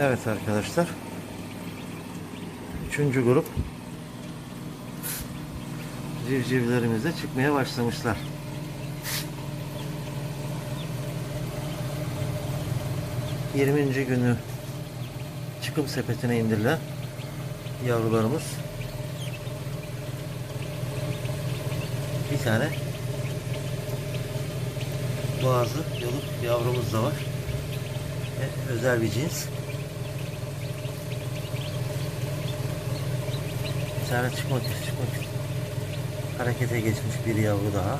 Evet arkadaşlar. Üçüncü grup civcivlerimiz de çıkmaya başlamışlar. Yirminci günü çıkım sepetine indirilen yavrularımız. Bir tane boğazı yoluk yavrumuz da var. E, özel bir cins. Tane çıkmak çıkmak harekete geçmiş bir yavru daha. Aa,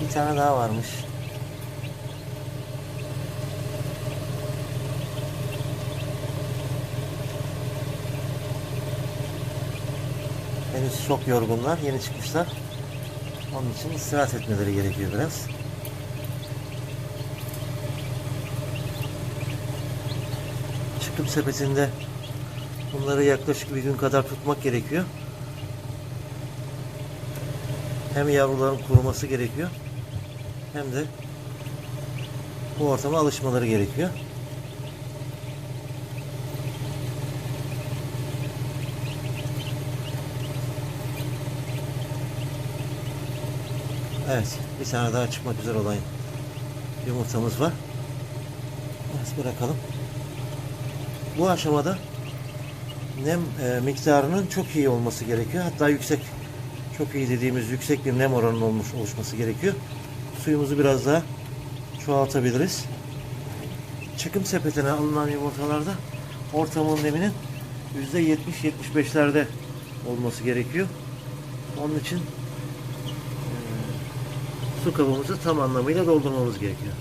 Bir tane daha varmış. Henüz çok yorgunlar, yeni çıkmışlar. Onun için istirahat etmeleri gerekiyor biraz. Çıkım sepetinde bunları yaklaşık bir gün kadar tutmak gerekiyor. Hem yavruların kuruması gerekiyor hem de bu ortama alışmaları gerekiyor. Evet, bir tane daha çıkmak üzere olan yumurtamız var. Evet, bırakalım. Bu aşamada nem e, miktarının çok iyi olması gerekiyor. Hatta yüksek, çok iyi dediğimiz yüksek bir nem oranının olmuş oluşması gerekiyor. Suyumuzu biraz daha çoğaltabiliriz. Çıkım sepetine alınan yumurtalarda ortamın neminin %70-75'lerde olması gerekiyor. Onun için su kabımızı tam anlamıyla doldurmamız gerekiyor.